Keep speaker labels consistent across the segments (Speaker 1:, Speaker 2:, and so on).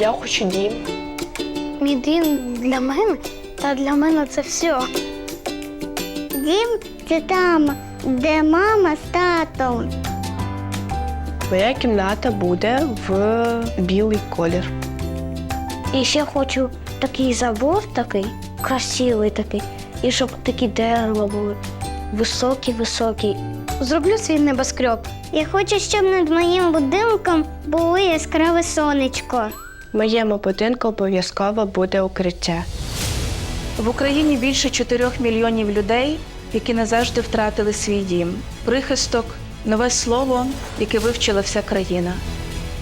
Speaker 1: Я хочу дім.
Speaker 2: Мій дім для мене та для мене це все.
Speaker 3: Дім це там, де мама з татом.
Speaker 1: Моя кімната буде в білий колір.
Speaker 2: І ще хочу такий забор такий, красивий такий, і щоб такі дерева були високі-високі. Зроблю свій небоскреб.
Speaker 3: Я хочу, щоб над моїм будинком було яскраве сонечко.
Speaker 1: В моєму будинку обов'язково буде укриття.
Speaker 4: В Україні більше 4 мільйонів людей, які назавжди втратили свій дім. Прихисток нове слово, яке вивчила вся країна.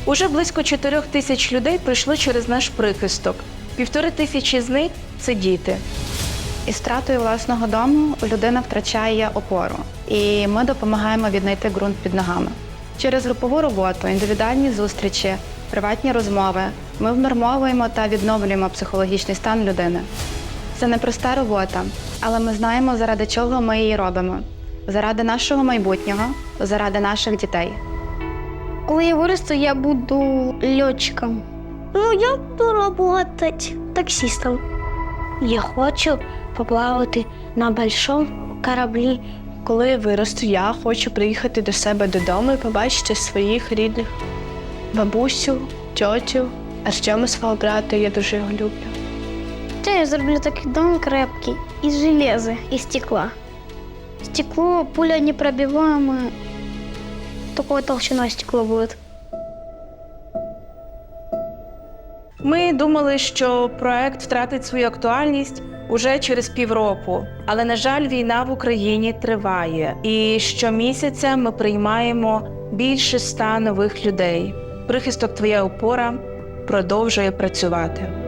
Speaker 4: Уже близько 4 тисяч людей пройшло через наш прихисток. Півтори тисячі з них це діти.
Speaker 5: Із стратою власного дому людина втрачає опору, і ми допомагаємо віднайти ґрунт під ногами. Через групову роботу, індивідуальні зустрічі, приватні розмови ми внормовуємо та відновлюємо психологічний стан людини. Це непроста робота, але ми знаємо, заради чого ми її робимо. Заради нашого майбутнього, заради наших дітей.
Speaker 2: Коли я виросту, я буду льотчиком. Ну, я буду працювати таксистом. Я хочу поплавати на большому кораблі.
Speaker 1: Коли я виросту, я хочу приїхати до себе додому і побачити своїх рідних бабусю, тьотю, а ще свого брата я дуже його люблю.
Speaker 2: Це я зроблю такий дом крепкий, із железа, із стекла. Стекло, пуля непробиваемое. Такого толщина стекло будет.
Speaker 4: Ми думали, що проект втратить свою актуальність уже через півроку. Але, на жаль, війна в Україні триває. І щомісяця ми приймаємо більше ста нових людей. Прихисток Твоя опора продовжує працювати.